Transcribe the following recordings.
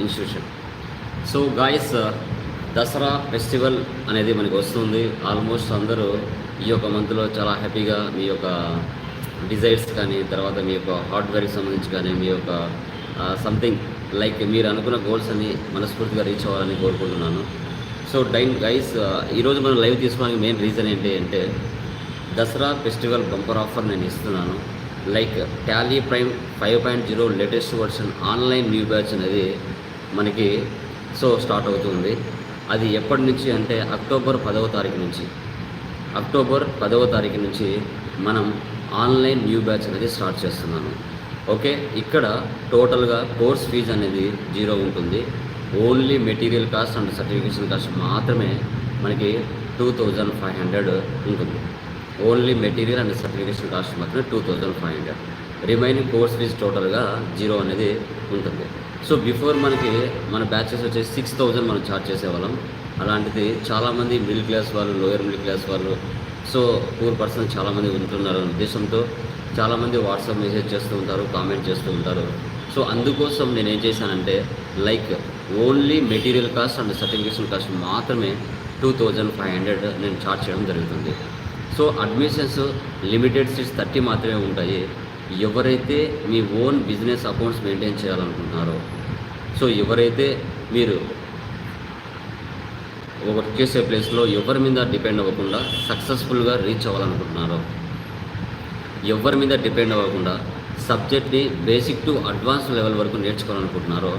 Institution. So guys Dasara festival అనేది మనకి వస్తుంది. ఆల్మోస్ట్ అందరూ ఈ యొక్క మంత్లో చాలా హ్యాపీగా మీ యొక్క డిజైర్స్ కానీ తర్వాత మీ యొక్క హార్డ్వేర్కి సంబంధించి కానీ మీ యొక్క సంథింగ్ లైక్ మీరు అనుకున్న గోల్స్ అని మనస్ఫూర్తిగా రీచ్ అవ్వాలని కోరుకుంటున్నాను. సో డైన్ గైస్ ఈరోజు మనం లైవ్ తీసుకోవడానికి మెయిన్ రీజన్ ఏంటి అంటే దసరా ఫెస్టివల్ బంపర్ ఆఫర్ నేను ఇస్తున్నాను. Like Tally Prime five point zero latest version online new batch అనేది మనకి సో స్టార్ట్ అవుతుంది. అది ఎప్పటి నుంచి అంటే అక్టోబర్ పదవ తారీఖు నుంచి. అక్టోబర్ పదవ తారీఖు నుంచి మనం ఆన్లైన్ న్యూ బ్యాచ్ అనేది స్టార్ట్ చేస్తున్నాను. ఓకే? ఇక్కడ టోటల్గా కోర్స్ ఫీజు అనేది జీరో ఉంటుంది. Only material cost and certification cost మాత్రమే మనకి టూ థౌజండ్ ఫైవ్ హండ్రెడ్ ఉంటుంది. Only material and certification cost మాత్రమే two thousand five hundred. Remaining course fees టోటల్గా జీరో అనేది ఉంటుంది. సో బిఫోర్ మనకి మన బ్యాచెస్ వచ్చేసి సిక్స్ థౌజండ్ మనం ఛార్జ్ చేసేవాళ్ళం. అలాంటిది చాలామంది మిడిల్ క్లాస్ వాళ్ళు లోయర్ మిడిల్ క్లాస్ వాళ్ళు సో పూర్ పర్సన్ చాలామంది ఉంటున్నారు అనే ఉద్దేశంతో చాలామంది వాట్సాప్ మెసేజ్ చేస్తూ ఉంటారు కామెంట్ చేస్తూ ఉంటారు. సో అందుకోసం నేను ఏం చేశానంటే like only material cost and certification cost మాత్రమే టూ థౌజండ్ ఫైవ్ హండ్రెడ్ నేను ఛార్జ్ చేయడం జరుగుతుంది. So admissions limited seats thirty మాత్రమే ఉంటాయి. ఎవరైతే మీ ఓన్ బిజినెస్ అకౌంట్స్ మెయింటైన్ చేయాలనుకుంటున్నారో సో ఎవరైతే మీరు ఒక చేసే ప్లేస్లో ఎవరి మీద డిపెండ్ అవ్వకుండా సక్సెస్ఫుల్గా రీచ్ అవ్వాలనుకుంటున్నారో ఎవరి మీద డిపెండ్ అవ్వకుండా సబ్జెక్ట్ని బేసిక్ టు అడ్వాన్స్ లెవెల్ వరకు నేర్చుకోవాలనుకుంటున్నారో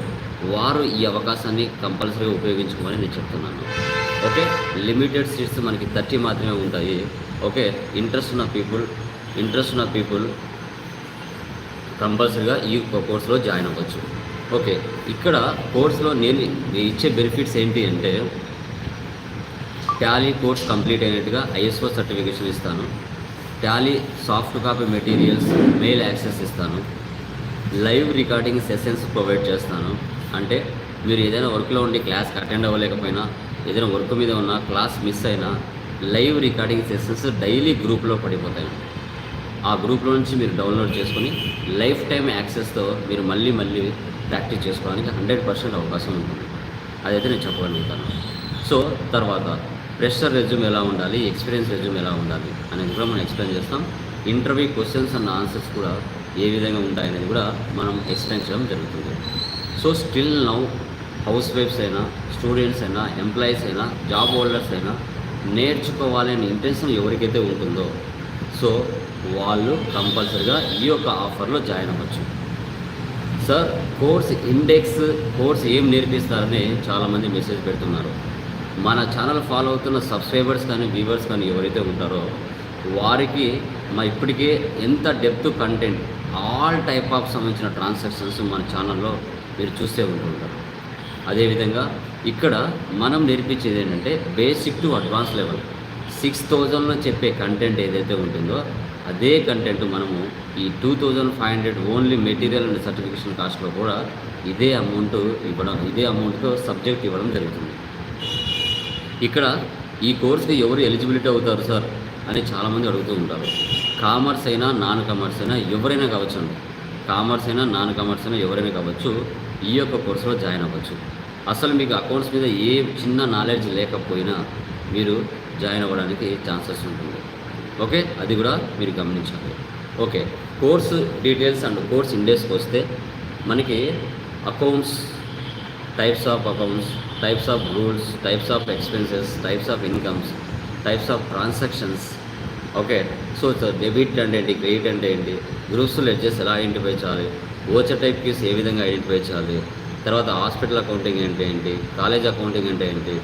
వారు ఈ అవకాశాన్ని కంపల్సరీగా ఉపయోగించుకోమని నేను చెప్తున్నాను. ఓకే? లిమిటెడ్ సీట్స్ మనకి థర్టీ మాత్రమే ఉంటాయి. ఓకే? ఇంట్రెస్ట్ ఉన్న పీపుల్ ఇంట్రెస్ట్ ఉన్న పీపుల్ కంపల్సరీగా ఈ కోర్సులో జాయిన్ అవ్వచ్చు. ఓకే ఇక్కడ కోర్సులో నేను ఇచ్చే బెనిఫిట్స్ ఏంటి అంటే టాలీ కోర్స్ కంప్లీట్ అయినట్టుగా ఐఎస్ఓ సర్టిఫికేషన్ ఇస్తాను. Tally soft copy materials mail access ఇస్తాను. లైవ్ రికార్డింగ్ సెషన్స్ ప్రొవైడ్ చేస్తాను. అంటే మీరు ఏదైనా వర్క్లో ఉండి క్లాస్కి అటెండ్ అవ్వలేకపోయినా ఏదైనా వర్క్ మీద ఉన్న క్లాస్ మిస్ అయినా లైవ్ రికార్డింగ్ సెషన్స్ డైలీ గ్రూప్లో పడిపోతాయి. ఆ గ్రూప్లో నుంచి మీరు డౌన్లోడ్ చేసుకొని లైఫ్ టైం యాక్సెస్తో మీరు మళ్ళీ మళ్ళీ ప్రాక్టీస్ చేసుకోవడానికి హండ్రెడ్ పర్సెంట్ అవకాశం ఉంటుంది. అదైతే నేను చెప్పగలుగుతాను. సో తర్వాత ప్రెషర్ రెజ్యూమ్ ఎలా ఉండాలి ఎక్స్పీరియన్స్ రెజ్యూమ్ ఎలా ఉండాలి అనేది కూడా మనం ఎక్స్ప్లెయిన్ చేస్తాం. ఇంటర్వ్యూ క్వశ్చన్స్ అండ్ ఆన్సర్స్ కూడా ఏ విధంగా ఉంటాయనేది కూడా మనం ఎక్స్ప్లెయిన్ చేయడం జరుగుతుంది. So still now house wives అయినా స్టూడెంట్స్ అయినా ఎంప్లాయీస్ అయినా జాబ్ హోల్డర్స్ అయినా నేర్చుకోవాలనే ఇంటెన్షన్ ఎవరికైతే ఉంటుందో సో వాళ్ళు కంపల్సరిగా ఈ యొక్క ఆఫర్లో జాయిన్ అవ్వచ్చు. సార్ కోర్స్ ఇండెక్స్ కోర్స్ ఏం నేర్పిస్తారని చాలామంది మెసేజ్ పెడుతున్నారు. మన ఛానల్ ఫాలో అవుతున్న సబ్స్క్రైబర్స్ కానీ వ్యూవర్స్ కానీ ఎవరైతే ఉంటారో వారికి మా ఇప్పటికే ఎంత depth content all type of సంబంధించిన ట్రాన్సాక్షన్స్ మన ఛానల్లో మీరు చూస్తే ఉంటుంటారు. అదేవిధంగా ఇక్కడ మనం నేర్పించేది ఏంటంటే basic to advance level. Six థౌజండ్లో చెప్పే కంటెంట్ ఏదైతే ఉంటుందో అదే కంటెంట్ మనము ఈ two thousand five hundred only material and certification కాస్ట్లో కూడా ఇదే అమౌంట్ ఇవ్వడం ఇదే అమౌంట్తో సబ్జెక్ట్ ఇవ్వడం జరుగుతుంది. ఇక్కడ ఈ కోర్సుకి ఎవరు ఎలిజిబిలిటీ అవుతారు సార్ అని చాలామంది అడుగుతూ ఉంటారు. కామర్స్ అయినా నాన్ కామర్స్ అయినా ఎవరైనా కావచ్చు కామర్స్ అయినా నాన్ కామర్స్ అయినా ఎవరైనా కావచ్చు ఈ యొక్క కోర్సులో జాయిన్ అవ్వచ్చు. అసలు మీకు అకౌంట్స్ మీద ఏ చిన్న నాలెడ్జ్ లేకపోయినా మీరు జాయిన్ అవ్వడానికి ఛాన్సెస్ ఉంటుంది. ఓకే? అది కూడా మీరు గమనించాలి. Okay. Course details and course ఇండెక్స్కి వస్తే మనకి accounts types of accounts types of rules types of expenses types of incomes types of transactions okay? So debit అంటే ఏంటి? క్రెడిట్ అంటే ఏంటి? గ్రూప్స్ లెడ్జెస్ ఎలా ఐడెంటిఫై చేయాలి? ఓచర్ టైప్ కేసు ఏ విధంగా ఐడెంటిఫై చేయాలి? తర్వాత హాస్పిటల్ అకౌంటింగ్ అంటే ఏంటి? కాలేజ్ అకౌంటింగ్ అంటే ఏంటి?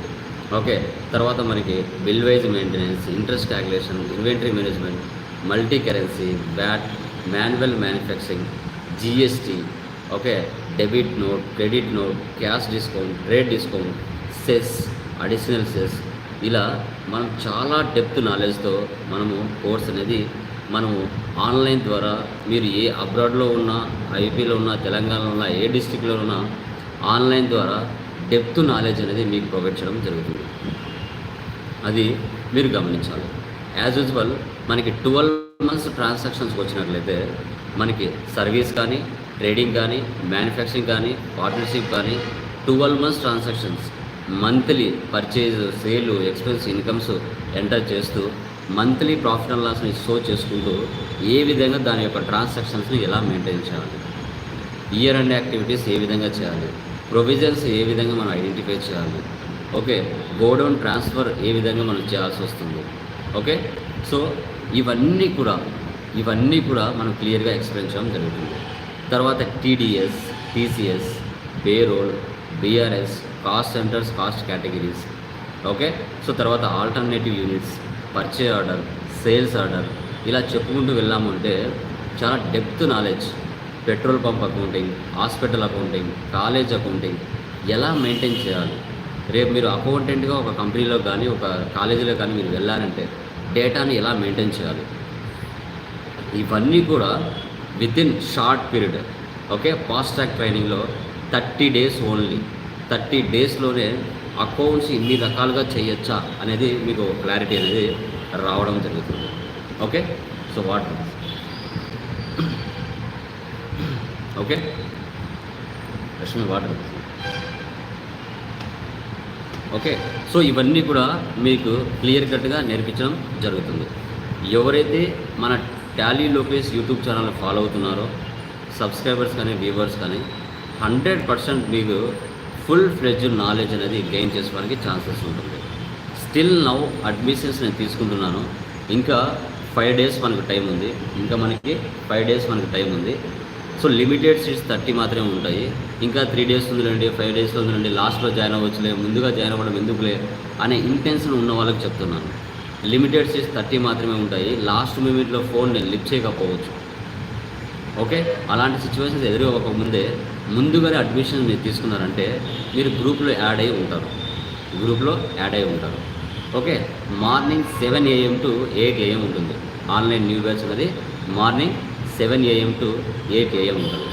ఓకే తర్వాత మనకి bill wise maintenance interest calculation inventory management multi currency batch manual manufacturing GST okay debit note credit note cash discount trade discount cess additional cess. ఇలా మనం చాలా డెప్త్ నాలెడ్జ్తో మనము కోర్స్ అనేది మనము ఆన్లైన్ ద్వారా మీరు ఏ అబ్రాడ్లో ఉన్నా ఐపీలో ఉన్నా తెలంగాణలో ఉన్నా ఏ డిస్టిక్లో ఉన్నా ఆన్లైన్ ద్వారా డెప్త్ నాలెడ్జ్ అనేది మీకు ప్రొవైడ్ చేయడం జరుగుతుంది. అది మీరు గమనించాలి. యాజ్ యూజువల్ మనకి ట్వెల్వ్ మంత్స్ ట్రాన్సాక్షన్స్కి వచ్చినట్లయితే మనకి సర్వీస్ కానీ ట్రేడింగ్ కానీ మ్యానుఫ్యాక్చరింగ్ కానీ పార్ట్నర్షిప్ కానీ twelve months transactions monthly purchase sale expense incomes enter చేస్తూ మంత్లీ ప్రాఫిట్ అండ్ లాస్ని షో చేసుకుంటూ ఏ విధంగా దాని యొక్క ట్రాన్సాక్షన్స్ని ఎలా మెయింటైన్ చేయాలి? ఇయర్ అండ్ యాక్టివిటీస్ ఏ విధంగా చేయాలి? ప్రొవిజన్స్ ఏ విధంగా మనం ఐడెంటిఫై చేయాలి? ఓకే గోడౌన్ ట్రాన్స్ఫర్ ఏ విధంగా మనం చేయాల్సి వస్తుంది? ఓకే సో ఇవన్నీ కూడా ఇవన్నీ కూడా మనం క్లియర్గా ఎక్స్ప్లెయిన్ చేయడం జరుగుతుంది. తర్వాత TDS TCS payroll BRS cost centres cost categories. Okay so తర్వాత alternative units purchase order sales order ఇలా చెప్పుకుంటూ వెళ్ళామంటే చాలా depth knowledge. Petrol pump accounting hospital accounting college accounting ఎలా మెయింటైన్ చేయాలి? రేపు మీరు అకౌంటెంట్గా ఒక కంపెనీలో కానీ ఒక కాలేజీలో కానీ మీరు వెళ్ళారంటే డేటాని ఎలా మెయింటైన్ చేయాలి? ఇవన్నీ కూడా within short period okay fast track ట్రైనింగ్లో థర్టీ డేస్ ఓన్లీ థర్టీ డేస్లోనే అకౌంట్స్ ఇన్ని రకాలుగా చేయొచ్చా అనేది మీకు క్లారిటీ అనేది రావడం జరుగుతుంది. Okay so what okay Rashmi water okay. So ఇవన్నీ కూడా మీకు క్లియర్ కట్గా నేర్పించడం జరుగుతుంది. ఎవరైతే మన Tally Lokesh YouTube channel follow అవుతున్నారో సబ్స్క్రైబర్స్ కానీ వ్యూవర్స్ కానీ హండ్రెడ్ పర్సెంట్ మీకు ఫుల్ ఫ్లెడ్జ్ నాలెడ్జ్ అనేది గెయిన్ చేసుకోవడానికి ఛాన్సెస్ ఉంటుంది. స్టిల్ నౌ అడ్మిషన్స్ నేను తీసుకుంటున్నాను. ఇంకా ఫైవ్ డేస్ మనకు టైం ఉంది. ఇంకా మనకి ఫైవ్ డేస్ మనకు టైం ఉంది. సో లిమిటెడ్ సీట్స్ థర్టీ మాత్రమే ఉంటాయి. ఇంకా త్రీ డేస్ ఉందిలేండి ఫైవ్ డేస్ ఉందిలేండి లాస్ట్లో జాయిన్ అవ్వచ్చులే ముందుగా జాయిన్ అవ్వడం ఎందుకులే అనే ఇంటెన్షన్ ఉన్న వాళ్ళకి చెప్తున్నాను. లిమిటెడ్ సీట్స్ థర్టీ మాత్రమే ఉంటాయి. లాస్ట్ మినిట్లో ఫోన్ నేను లిఫ్ట్ చేయకపోవచ్చు. ఓకే? అలాంటి సిచ్యువేషన్స్ ఎదురవ్వకముందే ముందుగానే అడ్మిషన్ మీరు తీసుకున్నారంటే మీరు గ్రూప్లో యాడ్ అయి ఉంటారు. గ్రూప్లో యాడ్ అయి ఉంటారు. Okay? Morning seven AM to eight AM ఉంటుంది. ఆన్లైన్ న్యూ బ్యాచ్ అనేది morning seven AM to eight AM ఉంటుంది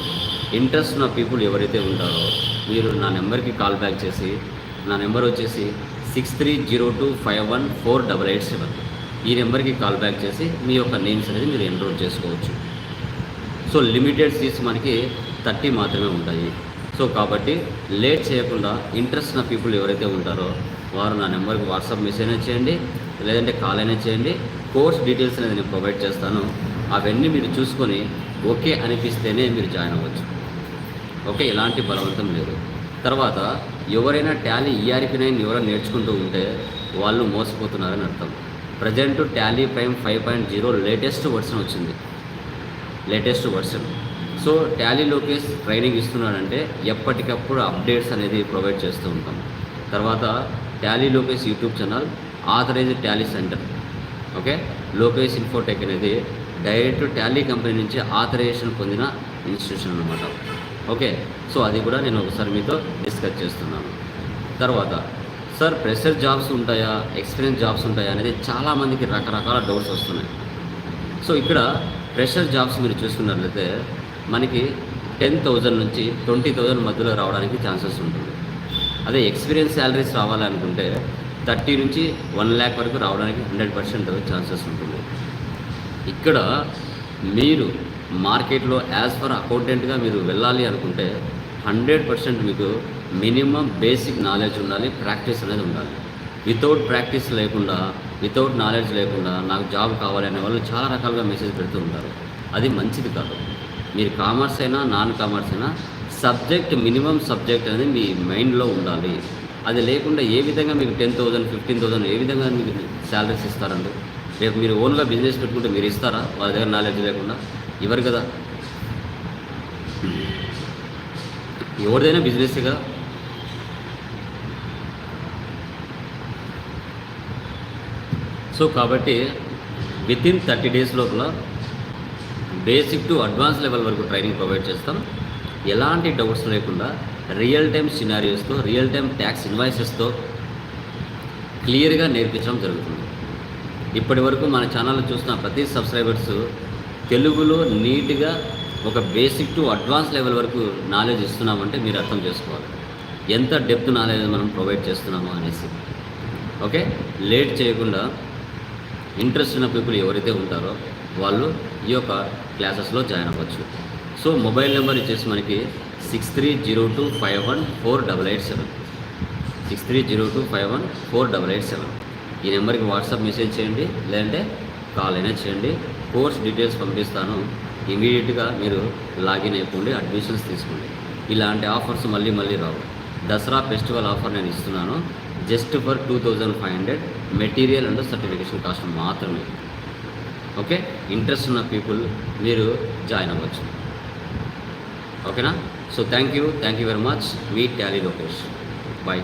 ఇంట్రెస్ట్ ఉన్న పీపుల్ ఎవరైతే ఉంటారో మీరు నా నెంబర్కి కాల్ బ్యాక్ చేసి నా నెంబర్ వచ్చేసి six three zero two five one four double eight seven ఈ నెంబర్కి కాల్ బ్యాక్ చేసి మీ యొక్క నేమ్స్ అనేది మీరు ఎన్రోల్ చేసుకోవచ్చు. సో లిమిటెడ్ సీట్స్ మనకి థర్టీ మాత్రమే ఉంటాయి. సో కాబట్టి లేట్ చేయకుండా ఇంట్రెస్ట్ ఉన్న పీపుల్ ఎవరైతే ఉంటారో వారు నా నెంబర్కి వాట్సాప్ మెసేజ్ అయినా చేయండి లేదంటే కాల్ అయినా చేయండి. కోర్స్ డీటెయిల్స్ అనేది నేను ప్రొవైడ్ చేస్తాను. అవన్నీ మీరు చూసుకొని ఓకే అనిపిస్తేనే మీరు జాయిన్ అవ్వచ్చు. ఓకే ఎలాంటి బలవంతం లేదు. తర్వాత ఎవరైనా టాలీ ఈఆర్పి నైన్ ఎవరైనా నేర్చుకుంటూ ఉంటే వాళ్ళు మోసపోతున్నారని అర్థం. Present Tally Prime five point zero latest version వచ్చింది. Latest version. So Tally Lokesh training ఇస్తున్నాడంటే ఎప్పటికప్పుడు అప్డేట్స్ అనేది ప్రొవైడ్ చేస్తూ ఉంటాం. తర్వాత Tally Lokesh YouTube channel authorized Tally centre. Okay Lokesh Infotech అనేది డైరెక్ట్ టాలీ కంపెనీ నుంచి ఆథరైజేషన్ పొందిన ఇన్స్టిట్యూషన్ అనమాట ఓకే సో అది కూడా నేను ఒకసారి మీతో డిస్కస్ చేస్తున్నాను. తర్వాత సార్ ప్రెషర్ జాబ్స్ ఉంటాయా? ఎక్స్పీరియన్స్ జాబ్స్ ఉంటాయా? అనేది చాలామందికి రకరకాల డౌట్స్ వస్తున్నాయి. సో ఇక్కడ ప్రెషర్ జాబ్స్ మీరు చూసుకున్నట్లయితే మనకి టెన్ థౌజండ్ నుంచి ట్వంటీ థౌజండ్ మధ్యలో రావడానికి ఛాన్సెస్ ఉంటుంది. అదే ఎక్స్పీరియన్స్ శాలరీస్ రావాలనుకుంటే థర్టీ నుంచి వన్ ల్యాక్ వరకు రావడానికి హండ్రెడ్ పర్సెంట్ ఛాన్సెస్ ఉంటుంది. ఇక్కడ మీరు మార్కెట్లో యాజ్ ఫర్ అకౌంటెంట్గా మీరు వెళ్ళాలి అనుకుంటే హండ్రెడ్ పర్సెంట్ మీకు మినిమం బేసిక్ నాలెడ్జ్ ఉండాలి ప్రాక్టీస్ అనేది ఉండాలి. వితౌట్ ప్రాక్టీస్ లేకుండా వితౌట్ నాలెడ్జ్ లేకుండా నాకు జాబ్ కావాలి అనే వాళ్ళు చాలా రకాలుగా మెసేజ్ పెడుతూ ఉంటారు. అది మంచిది కాదు. మీరు కామర్స్ అయినా నాన్ కామర్స్ అయినా సబ్జెక్ట్ మినిమం సబ్జెక్ట్ అనేది మీ మైండ్లో ఉండాలి. అది లేకుండా ఏ విధంగా మీకు టెన్ థౌసండ్ ఫిఫ్టీన్ థౌసండ్ ఏ విధంగా మీకు శాలరీస్ ఇస్తారండి? రేపు మీరు ఓన్గా బిజినెస్ పెట్టుకుంటే మీరు ఇస్తారా? వాళ్ళ దగ్గర నాలెడ్జ్ లేకుండా? ఇవ్వరు కదా. ఎవరిదైనా బిజినెస్ కదా. సో కాబట్టి విత్ ఇన్ థర్టీ డేస్ లోపల బేసిక్ టు అడ్వాన్స్ లెవెల్ వరకు ట్రైనింగ్ ప్రొవైడ్ చేస్తాం. ఎలాంటి డౌట్స్ లేకుండా రియల్ టైం సినారియోస్తో రియల్ టైం ట్యాక్స్ ఇన్వాయిసెస్తో క్లియర్గా నేర్పించడం జరుగుతుంది. ఇప్పటి వరకు మన ఛానల్ చూసిన ప్రతి సబ్స్క్రైబర్స్ తెలుగులో నీట్గా ఒక బేసిక్ టు అడ్వాన్స్ లెవెల్ వరకు నాలెడ్జ్ ఇస్తున్నామంటే మీరు అర్థం చేసుకోవాలి. ఎంత డెప్త్ నాలెడ్జ్ మనం ప్రొవైడ్ చేస్తున్నామో అనేసి. ఓకే? లేట్ చేయకుండా ఇంట్రెస్ట్ ఉన్న పీపుల్ ఎవరైతే ఉంటారో వాళ్ళు ఈ యొక్క క్లాసెస్లో జాయిన్ అవ్వచ్చు. సో మొబైల్ నెంబర్ ఇచ్చేసి మనకి six three zero two five one four double eight seven six three zero two five one four double eight seven ఈ నెంబర్కి వాట్సాప్ మెసేజ్ చేయండి లేదంటే కాల్ అయినా చేయండి. కోర్స్ డీటెయిల్స్ పంపిస్తాను. ఇమీడియట్గా మీరు లాగిన్ అయిపోండి అడ్మిషన్స్ తీసుకోండి. ఇలాంటి ఆఫర్స్ మళ్ళీ మళ్ళీ రావు. దసరా ఫెస్టివల్ ఆఫర్ నేను ఇస్తున్నాను. Just for two thousand five hundred. Material and certification cost మాత్రమే. ఓకే? ఇంట్రెస్ట్ ఉన్న పీపుల్ మీరు జాయిన్ అవ్వచ్చు. ఓకేనా? So thank you. Thank you very much. Me Tally Lokesh. Bye.